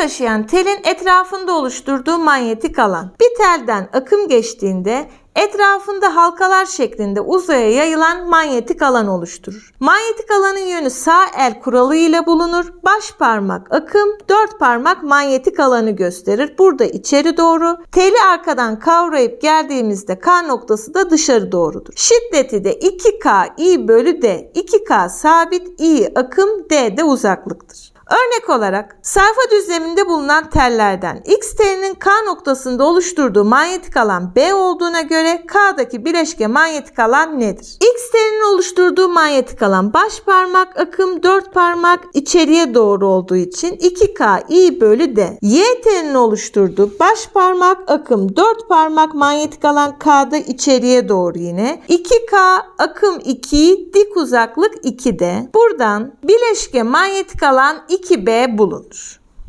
taşıyan telin etrafında oluşturduğu manyetik alan. Bir telden akım geçtiğinde etrafında halkalar şeklinde uzaya yayılan manyetik alan oluşturur. Manyetik alanın yönü sağ el kuralı ile bulunur. Baş parmak akım, dört parmak manyetik alanı gösterir. Burada içeri doğru. Teli arkadan kavrayıp geldiğimizde K noktası da dışarı doğrudur. Şiddeti de 2K I bölü D. 2K sabit, I akım, D de uzaklıktır. Örnek olarak sayfa düzleminde bulunan tellerden X telinin K noktasında oluşturduğu manyetik alan B olduğuna göre K'daki bileşke manyetik alan nedir? X telinin oluşturduğu manyetik alan baş parmak akım 4 parmak içeriye doğru olduğu için 2K I bölü D. Y telinin oluşturduğu baş parmak akım 4 parmak manyetik alan K'da içeriye doğru yine. 2K akım 2 dik uzaklık 2D. Buradan bileşke manyetik alan 2B bulunur.